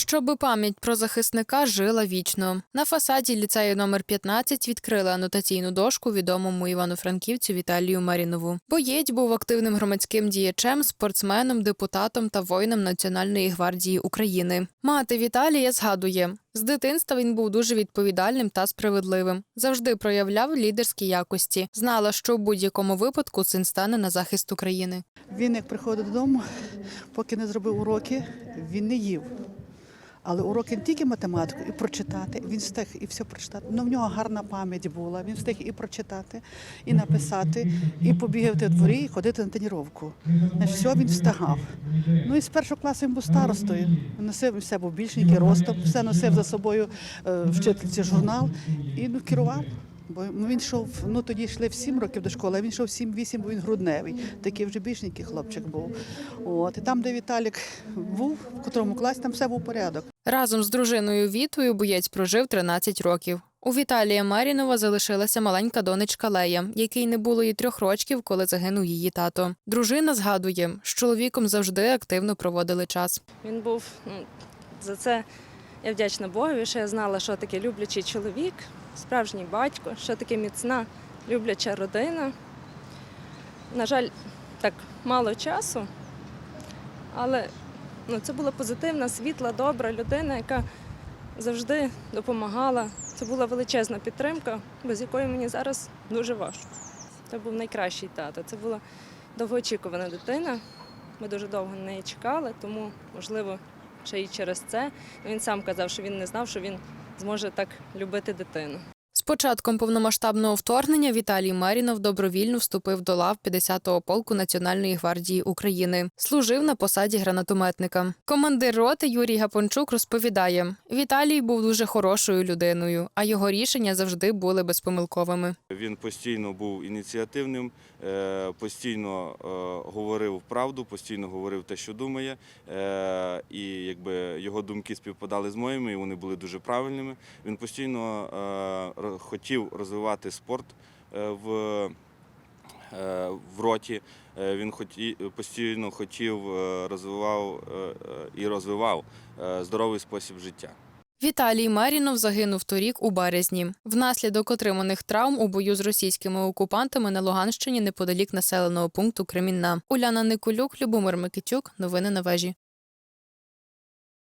Щоби пам'ять про захисника жила вічно. На фасаді ліцею номер 15 відкрили анотаційну дошку відомому івано-франківцю Віталію Марінову. Боєць був активним громадським діячем, спортсменом, депутатом та воїном Національної гвардії України. Мати Віталія згадує. З дитинства він був дуже відповідальним та справедливим. Завжди проявляв лідерські якості. Знала, що в будь-якому випадку син стане на захист України. Він як приходив додому, поки не зробив уроки, він не їв. Але уроки не тільки математику, і прочитати. Він встиг і все прочитати. Ну, в нього гарна пам'ять була. Він встиг і прочитати, і написати, і побігати в дворі, і ходити на тренування. Все він встигав. Ну і з першого класу він був старостою. Носив все був більшенький ростом, все носив за собою е, вчительці журнал і ну, керував. Бо він йшов, ну тоді йшли в 7 років до школи, а він йшов 7-8, бо він грудневий. Такий вже більшенький хлопчик був. От. І там, де Віталік був, в котрому класі, там все був порядок. Разом з дружиною Вітою боєць прожив 13 років. У Віталія Марінова залишилася маленька донечка Лея, якій не було і трьох рочків, коли загинув її тато. Дружина згадує, з чоловіком завжди активно проводили час. Він був ну, за це я вдячна Богові, що я знала, що таке люблячий чоловік, справжній батько, що таке міцна любляча родина. На жаль, так мало часу, але ну, це була позитивна, світла, добра людина, яка завжди допомагала. Це була величезна підтримка, без якої мені зараз дуже важко. Це був найкращий тато. Це була довгоочікувана дитина. Ми дуже довго на неї чекали, тому, можливо, ще й через це. Він сам казав, що він не знав, що він зможе так любити дитину. З початком повномасштабного вторгнення Віталій Марінов добровільно вступив до лав 50-го полку Національної гвардії України. Служив на посаді гранатометника. Командир роти Юрій Гапончук розповідає: Віталій був дуже хорошою людиною, а його рішення завжди були безпомилковими. Він постійно був ініціативним, е, постійно е, говорив правду, постійно говорив те, що думає. е, І якби його думки співпадали з моїми, і вони були дуже правильними. Він постійно е, хотів розвивати спорт е, в, е, в роті. Е, Він хоті, постійно хотів, е, розвивав і розвивав здоровий спосіб життя. Віталій Марінов загинув торік у березні. Внаслідок отриманих травм у бою з російськими окупантами на Луганщині неподалік населеного пункту Кремінна. Уляна Николюк, Любомир Микитюк. Новини на вежі.